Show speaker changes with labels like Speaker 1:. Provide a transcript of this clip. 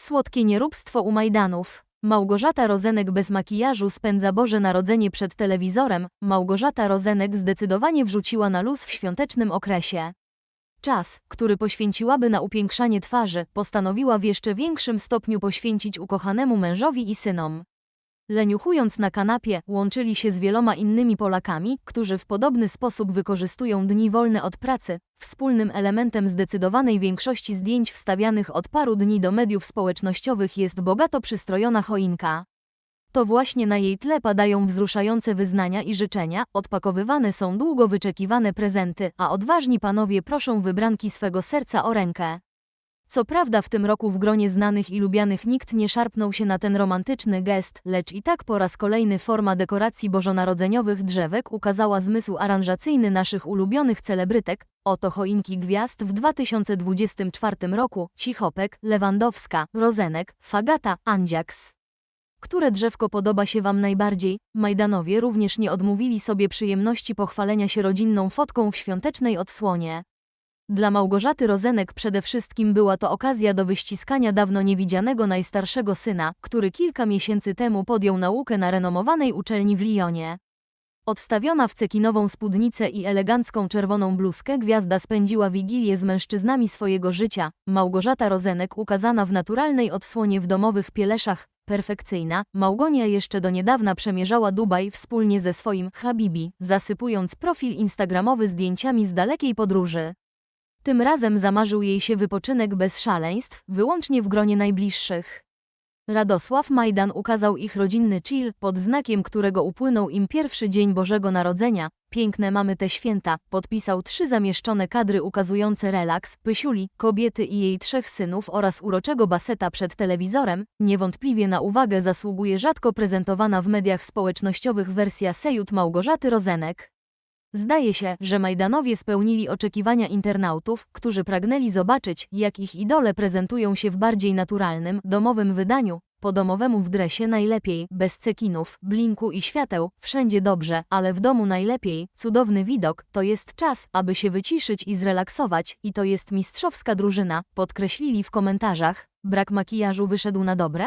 Speaker 1: Słodkie nieróbstwo u Majdanów. Małgorzata Rozenek bez makijażu spędza Boże Narodzenie przed telewizorem. Małgorzata Rozenek zdecydowanie wrzuciła na luz w świątecznym okresie. Czas, który poświęciłaby na upiększanie twarzy, postanowiła w jeszcze większym stopniu poświęcić ukochanemu mężowi i synom. Leniuchując na kanapie, łączyli się z wieloma innymi Polakami, którzy w podobny sposób wykorzystują dni wolne od pracy. Wspólnym elementem zdecydowanej większości zdjęć wstawianych od paru dni do mediów społecznościowych jest bogato przystrojona choinka. To właśnie na jej tle padają wzruszające wyznania i życzenia, odpakowywane są długo wyczekiwane prezenty, a odważni panowie proszą wybranki swego serca o rękę. Co prawda w tym roku w gronie znanych i lubianych nikt nie szarpnął się na ten romantyczny gest, lecz i tak po raz kolejny forma dekoracji bożonarodzeniowych drzewek ukazała zmysł aranżacyjny naszych ulubionych celebrytek. Oto choinki gwiazd w 2024 roku, Cichopek, Lewandowska, Rozenek, Fagata, Andziaks. Które drzewko podoba się Wam najbardziej? Majdanowie również nie odmówili sobie przyjemności pochwalenia się rodzinną fotką w świątecznej odsłonie. Dla Małgorzaty Rozenek przede wszystkim była to okazja do wyściskania dawno niewidzianego najstarszego syna, który kilka miesięcy temu podjął naukę na renomowanej uczelni w Lyonie. Odstawiona w cekinową spódnicę i elegancką czerwoną bluzkę gwiazda spędziła wigilię z mężczyznami swojego życia. Małgorzata Rozenek ukazana w naturalnej odsłonie w domowych pieleszach, perfekcyjna, Małgonia jeszcze do niedawna przemierzała Dubaj wspólnie ze swoim Habibi, zasypując profil instagramowy zdjęciami z dalekiej podróży. Tym razem zamarzył jej się wypoczynek bez szaleństw, wyłącznie w gronie najbliższych. Radosław Majdan ukazał ich rodzinny chill, pod znakiem którego upłynął im pierwszy dzień Bożego Narodzenia. Piękne mamy te święta, podpisał trzy zamieszczone kadry ukazujące relaks, Pysiuli, kobiety i jej trzech synów oraz uroczego baseta przed telewizorem. Niewątpliwie na uwagę zasługuje rzadko prezentowana w mediach społecznościowych wersja Sejut Małgorzaty Rozenek. Zdaje się, że Majdanowie spełnili oczekiwania internautów, którzy pragnęli zobaczyć, jak ich idole prezentują się w bardziej naturalnym, domowym wydaniu. Po domowemu w dresie najlepiej, bez cekinów, blinku i świateł, wszędzie dobrze, ale w domu najlepiej, cudowny widok, to jest czas, aby się wyciszyć i zrelaksować, i to jest mistrzowska drużyna, podkreślili w komentarzach. Brak makijażu wyszedł na dobre?